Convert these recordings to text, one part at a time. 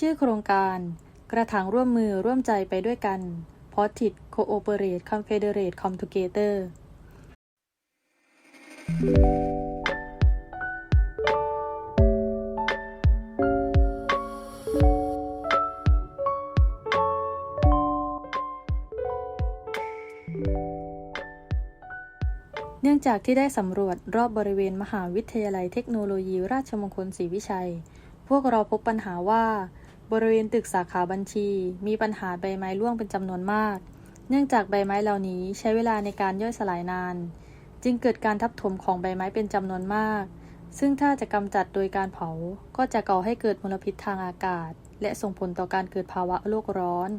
ชื่อโครงการ กระถางร่วมมือร่วมใจไปด้วยกัน p o t i t Cooperate Confederate Come Together เนื่องจากที่ได้สำรวจรอบบริเวณมหาวิทยาลัยเทคโนโลยีราชมงคลศรีวิชัย พวกเราพบปัญหาว่า บริเวณตึกสาขาบัญชี มีปัญหาใบไม้ร่วงเป็นจำนวนมาก เนื่องจากใบไม้เหล่านี้ใช้เวลาในการย่อยสลายนาน จึงเกิดการทับถมของใบไม้เป็นจำนวนมาก ซึ่งถ้าจะกำจัดโดยการเผา ก็จะก่อให้เกิดมลพิษทางอากาศ และส่งผลต่อการเกิดภาวะโลกร้อน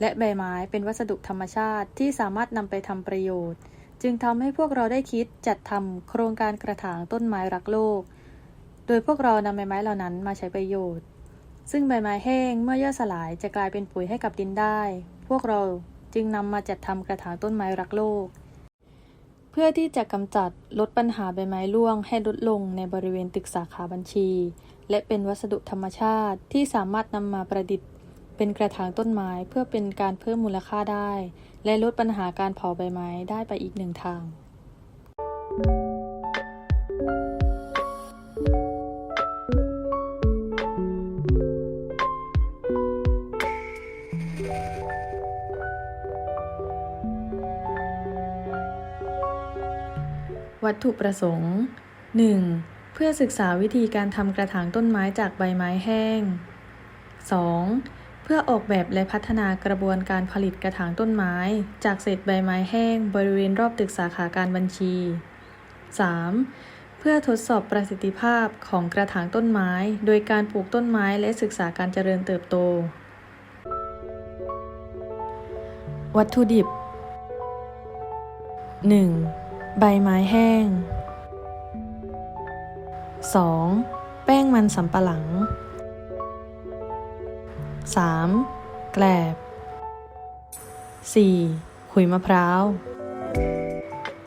และใบไม้เป็นวัสดุธรรมชาติที่สามารถนำไปทำประโยชน์ จึงทำให้พวกเราได้คิดจัดทำโครงการกระถางต้นไม้รักโลก โดยพวกเรานำใบไม้เหล่านั้นมาใช้ประโยชน์ ซึ่งใบไม้แห้งเมื่อย่อยสลายจะกลายเป็นปุ๋ยให้กับดินได้ พวกเราจึงนำมาจัดทำกระถางต้นไม้รักโลก เพื่อที่จะกำจัดลดปัญหาใบไม้ร่วงให้ลดลงในบริเวณตึกสาขาบัญชี และเป็นวัสดุธรรมชาติที่สามารถนำมาประดิษฐ์ เป็นกระถางต้นไม้เพื่อเป็นการเพิ่มมูลค่าได้ และลดปัญหาการเผาใบไม้ได้ไปอีกหนึ่งทาง วัตถุประสงค์ 1. เพื่อศึกษาวิธีการทำกระถางต้นไม้จากใบไม้แห้ง 2. เพื่อออกแบบและพัฒนากระบวนการผลิตกระถางต้นไม้ จากเศษใบไม้แห้ง บริเวณรอบตึกสาขาการบัญชี 3. เพื่อทดสอบประสิทธิภาพของกระถางต้นไม้ โดยการปลูกต้นไม้และศึกษาการเจริญเติบโต วัตถุดิบ 1. ใบไม้แห้ง 2. แป้งมันสำปะหลัง 3. แกลบ 4. ขุยมะพร้าว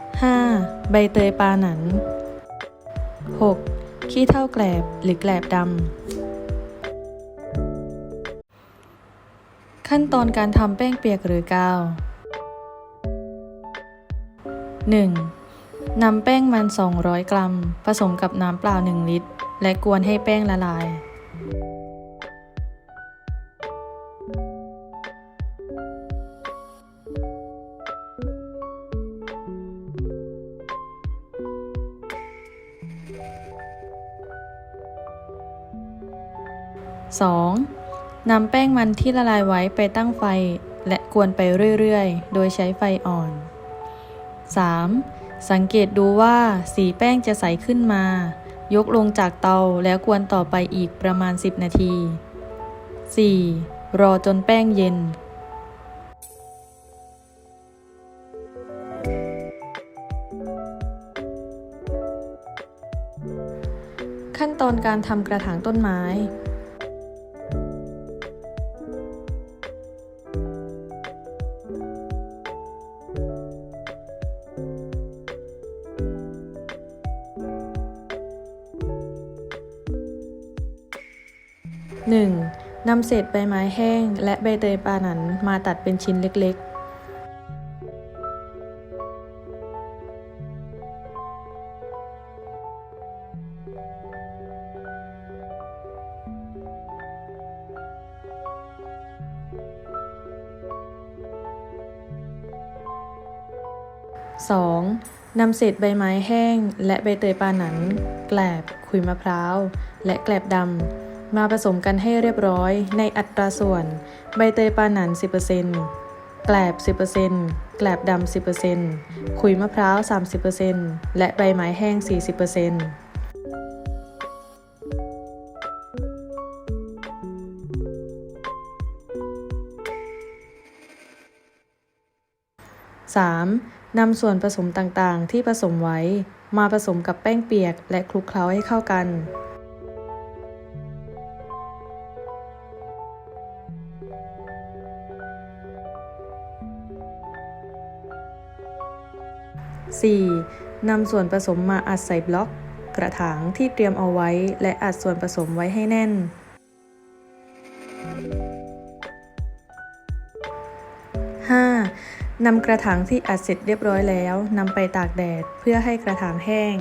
5. ใบเตยปาหนัน 6. ขี้เท่าแกลบหรือแกลบดำ ขั้นตอนการทำแป้งเปียกหรือกาว 1. นำแป้งมัน 200 กรัม ผสมกับน้ำเปล่า 1 ลิตร และกวนให้แป้งละลาย 2. นำแป้งมันที่ละลายไว้ไปตั้งไฟ และกวนไปเรื่อย ๆ โดยใช้ไฟอ่อน 3. สังเกตดูว่าสีแป้งจะใสขึ้นมา ยกลงจากเตาแล้วกวนต่อไปอีกประมาณ 10 นาที 4. รอจนแป้งเย็น ขั้นตอนการทำกระถางต้นไม้ 1. นำเศษใบไม้แห้งและใบเตยปาหนันมาตัดเป็นชิ้นเล็กๆ 2. นำเศษใบไม้แห้งและใบเตยปาหนัน แกลบขุยมะพร้าว และแกลบดำ มาผสมกันให้เรียบร้อยในอัตราส่วน ใบเตยปาหนัน 10%แกลบ 10%แกลบดำ 10%ขุยมะพร้าว 30%และใบไม้แห้ง 40% 3. นำส่วนผสมต่างๆ ที่ผสมไว้ มาผสมกับแป้งเปียกและคลุกเคล้าให้เข้ากัน 4. นำส่วนผสมมาอัดใส่บล็อก กระถางที่เตรียมเอาไว้ และอัดส่วนผสมไว้ให้แน่น 5. นำกระถางที่อัดเสร็จเรียบร้อยแล้วนำไปตากแดดเพื่อให้กระถางแห้ง